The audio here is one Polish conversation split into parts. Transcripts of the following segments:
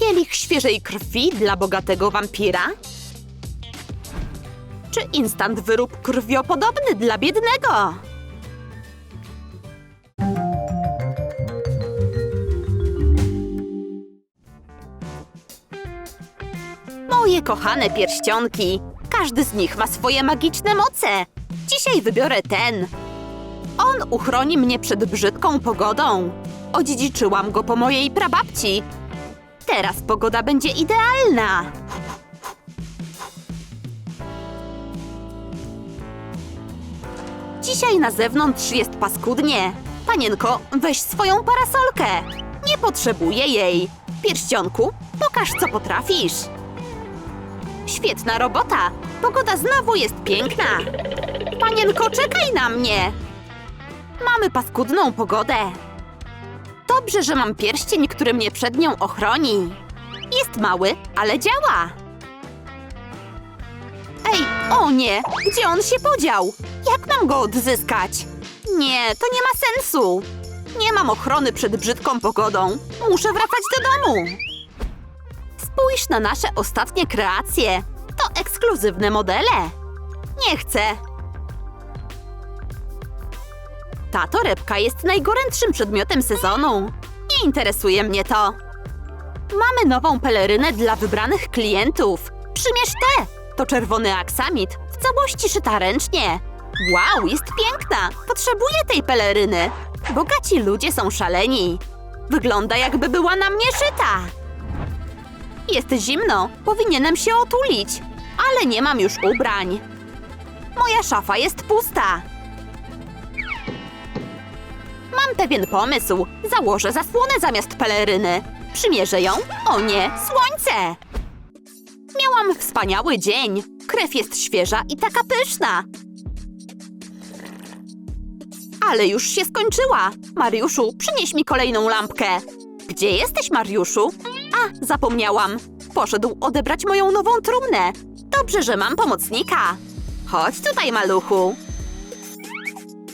Kielich świeżej krwi dla bogatego wampira? Czy instant wyrób krwiopodobny dla biednego? Moje kochane pierścionki. Każdy z nich ma swoje magiczne moce. Dzisiaj wybiorę ten. On uchroni mnie przed brzydką pogodą. Odziedziczyłam go po mojej prababci. Teraz pogoda będzie idealna. Dzisiaj na zewnątrz jest paskudnie. Panienko, weź swoją parasolkę. Nie potrzebuję jej. Pierścionku, pokaż co potrafisz. Świetna robota. Pogoda znowu jest piękna. Panienko, czekaj na mnie. Mamy paskudną pogodę. Dobrze, że mam pierścień, który mnie przed nią ochroni. Jest mały, ale działa. Ej, o nie! Gdzie on się podział? Jak mam go odzyskać? Nie, to nie ma sensu. Nie mam ochrony przed brzydką pogodą. Muszę wracać do domu. Spójrz na nasze ostatnie kreacje. To ekskluzywne modele. Nie chcę. Ta torebka jest najgorętszym przedmiotem sezonu. Nie interesuje mnie to. Mamy nową pelerynę dla wybranych klientów. Przymierz tę! To czerwony aksamit, w całości szyta ręcznie. Wow, jest piękna! Potrzebuję tej peleryny. Bogaci ludzie są szaleni. Wygląda jakby była na mnie szyta. Jest zimno, powinienem się otulić, ale nie mam już ubrań. Moja szafa jest pusta. Mam pewien pomysł. Założę zasłonę zamiast peleryny. Przymierzę ją. O nie, słońce! Miałam wspaniały dzień. Krew jest świeża i taka pyszna. Ale już się skończyła. Mariuszu, przynieś mi kolejną lampkę. Gdzie jesteś, Mariuszu? A, zapomniałam. Poszedł odebrać moją nową trumnę. Dobrze, że mam pomocnika. Chodź tutaj, maluchu.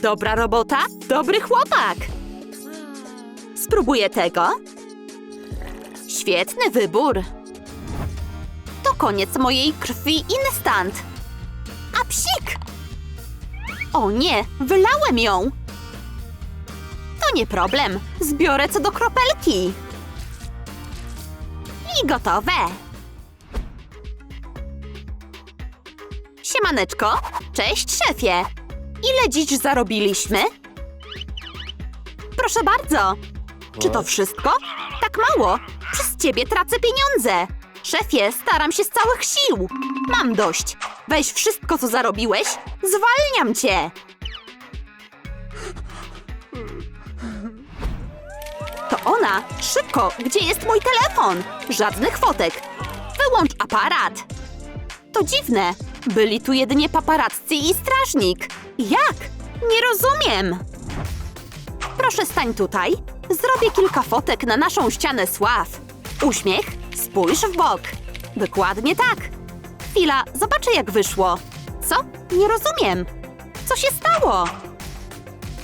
Dobra robota, dobry chłopak. Spróbuję tego. Świetny wybór. To koniec mojej krwi instant. A psik! O nie, wylałem ją. To nie problem. Zbiorę co do kropelki. I gotowe. Siemaneczko. Cześć, szefie. Ile dziś zarobiliśmy? Proszę bardzo. Czy to wszystko? Tak mało. Przez ciebie tracę pieniądze. Szefie, staram się z całych sił. Mam dość. Weź wszystko, co zarobiłeś. Zwalniam cię. To ona. Szybko, gdzie jest mój telefon? Żadnych fotek. Wyłącz aparat. To dziwne. Byli tu jedynie paparazzi i strażnik. Jak? Nie rozumiem. Proszę stań tutaj. Zrobię kilka fotek na naszą ścianę sław. Uśmiech, spójrz w bok. Dokładnie tak. Chwila, zobaczę jak wyszło. Co? Nie rozumiem. Co się stało?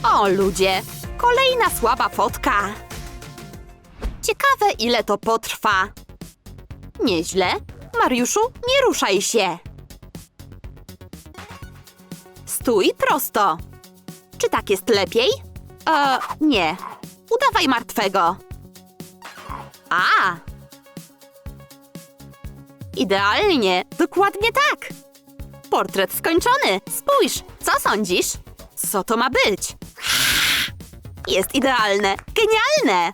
O ludzie, kolejna słaba fotka. Ciekawe ile to potrwa. Nieźle. Mariuszu, nie ruszaj się. Stój prosto. Czy tak jest lepiej? E, nie. Udawaj martwego. A! Idealnie, dokładnie tak. Portret skończony. Spójrz, co sądzisz? Co to ma być? Jest idealne, genialne.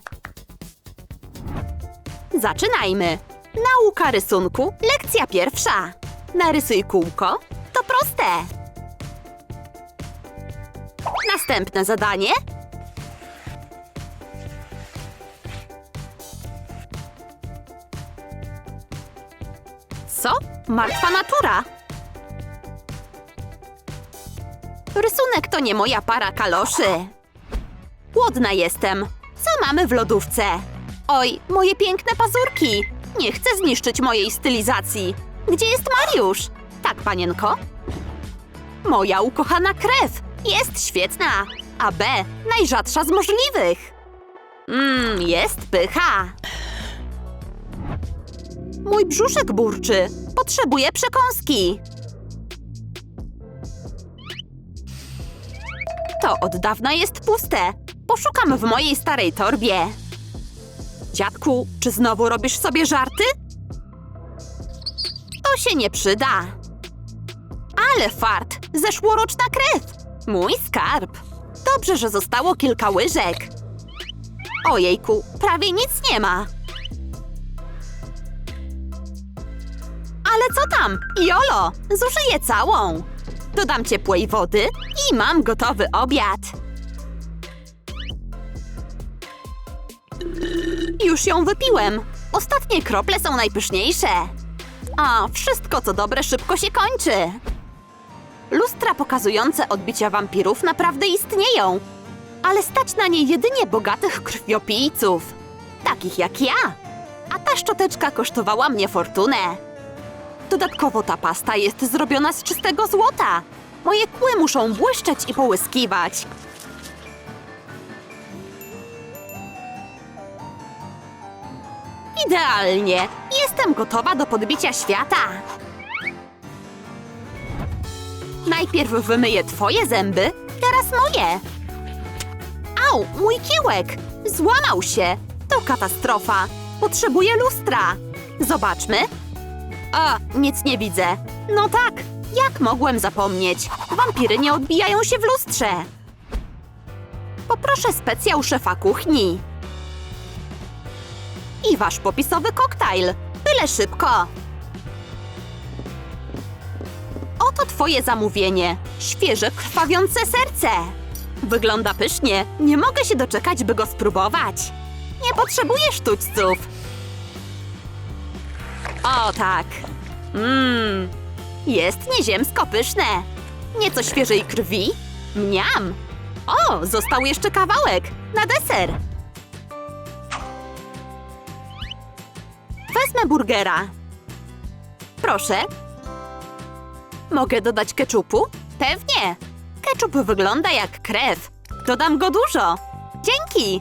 Zaczynajmy. Nauka rysunku, lekcja pierwsza. Narysuj kółko. To proste. Następne zadanie. Co? Martwa natura. Rysunek to nie moja para kaloszy. Głodna jestem. Co mamy w lodówce? Oj, moje piękne pazurki. Nie chcę zniszczyć mojej stylizacji. Gdzie jest Mariusz? Tak, panienko? Moja ukochana krew. Jest świetna. A B najrzadsza z możliwych. Mmm, jest pycha. Mój brzuszek burczy. Potrzebuję przekąski. To od dawna jest puste. Poszukam w mojej starej torbie. Dziadku, czy znowu robisz sobie żarty? To się nie przyda. Ale fart! Zeszłoroczna krew! Mój skarb! Dobrze, że zostało kilka łyżek. Ojejku, prawie nic nie ma. Ale co tam? Jolo, zużyję całą. Dodam ciepłej wody i mam gotowy obiad. Już ją wypiłem. Ostatnie krople są najpyszniejsze. A, wszystko co dobre szybko się kończy. Lustra pokazujące odbicia wampirów naprawdę istnieją, ale stać na nie jedynie bogatych krwiopijców, takich jak ja. A ta szczoteczka kosztowała mnie fortunę. Dodatkowo ta pasta jest zrobiona z czystego złota. Moje kły muszą błyszczeć i połyskiwać. Idealnie! Jestem gotowa do podbicia świata! Najpierw wymyję twoje zęby, teraz moje. Au, mój kiłek! Złamał się! To katastrofa! Potrzebuję lustra! Zobaczmy. A, nic nie widzę. No tak, jak mogłem zapomnieć? Wampiry nie odbijają się w lustrze. Poproszę specjał szefa kuchni. I wasz popisowy koktajl. Byle szybko. Oto twoje zamówienie. Świeże, krwawiące serce. Wygląda pysznie. Nie mogę się doczekać, by go spróbować. Nie potrzebuję sztućców. O tak. Mmm. Jest nieziemsko pyszne. Nieco świeżej krwi. Mniam. O, został jeszcze kawałek. Na deser. Wezmę burgera. Proszę. Mogę dodać keczupu? Pewnie. Keczup wygląda jak krew. Dodam go dużo. Dzięki.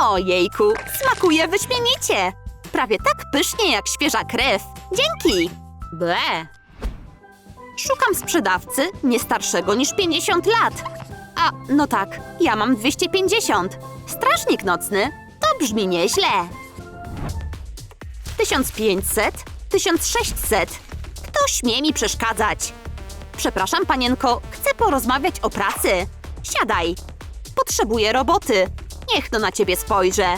Ojejku, smakuje wyśmienicie. Prawie tak pysznie jak świeża krew. Dzięki. Ble. Szukam sprzedawcy nie starszego niż 50 lat. A, no tak, ja mam 250. Strażnik nocny? To brzmi nieźle. 1500, 1600. Kto śmie mi przeszkadzać? Przepraszam, panienko, chcę porozmawiać o pracy. Siadaj. Potrzebuję roboty. Niech no na ciebie spojrzę.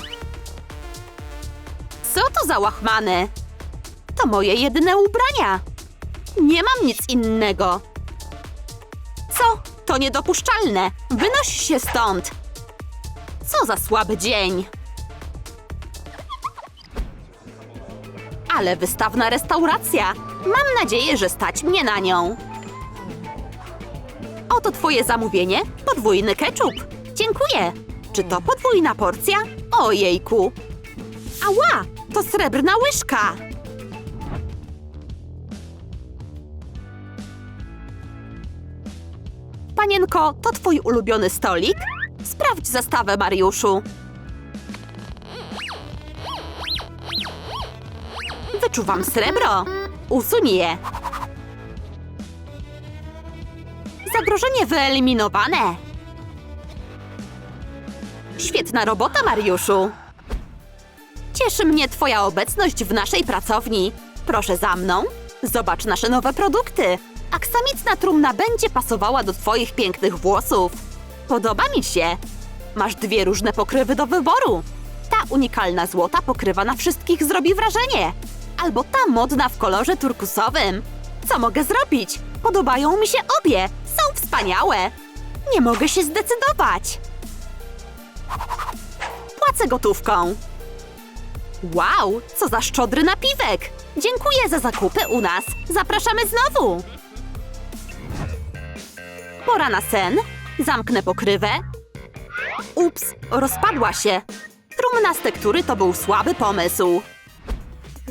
Co to za łachmany? To moje jedyne ubrania. Nie mam nic innego. Co? To niedopuszczalne. Wynoś się stąd. Co za słaby dzień. Ale wystawna restauracja. Mam nadzieję, że stać mnie na nią. Oto twoje zamówienie. Podwójny ketchup. Dziękuję. Czy to podwójna porcja? Ojejku. Ała, to srebrna łyżka. Panienko, to twój ulubiony stolik? Sprawdź zastawę, Mariuszu. Wyczuwam srebro. Usuń je. Zagrożenie wyeliminowane. Świetna robota, Mariuszu. Cieszy mnie Twoja obecność w naszej pracowni. Proszę za mną. Zobacz nasze nowe produkty. Aksamitna trumna będzie pasowała do Twoich pięknych włosów. Podoba mi się. Masz dwie różne pokrywy do wyboru. Ta unikalna złota pokrywa na wszystkich zrobi wrażenie. Albo ta modna w kolorze turkusowym. Co mogę zrobić? Podobają mi się obie. Są wspaniałe. Nie mogę się zdecydować. Płacę gotówką. Wow, co za szczodry napiwek! Dziękuję za zakupy u nas. Zapraszamy znowu. Pora na sen. Zamknę pokrywę. Ups, rozpadła się. Trumna z tektury to był słaby pomysł.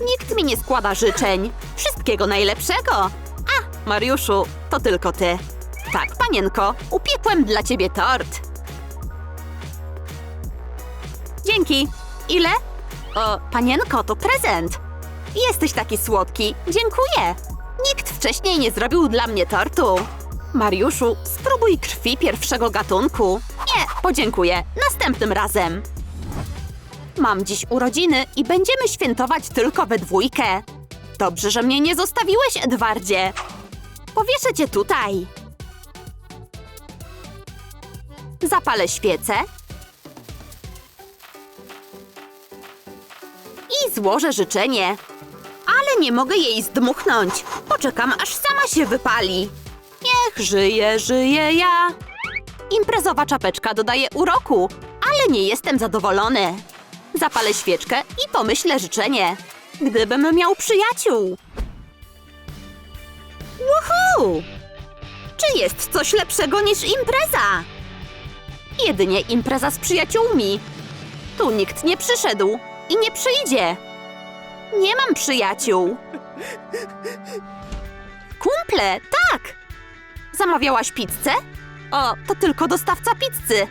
Nikt mi nie składa życzeń. Wszystkiego najlepszego. A, Mariuszu, to tylko ty. Tak, panienko, upiekłem dla ciebie tort. Dzięki. Ile? O, panienko, to prezent. Jesteś taki słodki. Dziękuję. Nikt wcześniej nie zrobił dla mnie tortu. Mariuszu, spróbuj krwi pierwszego gatunku. Nie, podziękuję. Następnym razem. Mam dziś urodziny i będziemy świętować tylko we dwójkę. Dobrze, że mnie nie zostawiłeś, Edwardzie. Powieszę cię tutaj. Zapalę świecę. I złożę życzenie. Ale nie mogę jej zdmuchnąć. Poczekam, aż sama się wypali. Niech żyje, żyje ja. Imprezowa czapeczka dodaje uroku, ale nie jestem zadowolony. Zapalę świeczkę i pomyślę życzenie. Gdybym miał przyjaciół. Woohoo! Czy jest coś lepszego niż impreza? Jedynie impreza z przyjaciółmi. Tu nikt nie przyszedł i nie przyjdzie. Nie mam przyjaciół. Kumple, tak! Zamawiałaś pizzę? O, to tylko dostawca pizzy.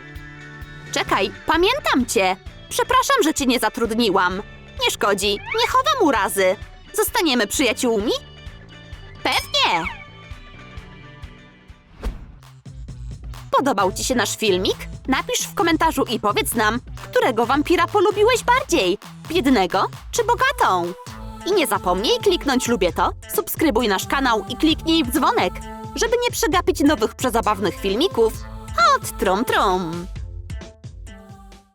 Czekaj, pamiętam cię. Przepraszam, że cię nie zatrudniłam. Nie szkodzi, nie chowam urazy. Zostaniemy przyjaciółmi? Pewnie! Podobał Ci się nasz filmik? Napisz w komentarzu i powiedz nam, którego wampira polubiłeś bardziej? Biednego czy bogatą? I nie zapomnij kliknąć lubię to, subskrybuj nasz kanał i kliknij w dzwonek, żeby nie przegapić nowych przezabawnych filmików od Trom Trom.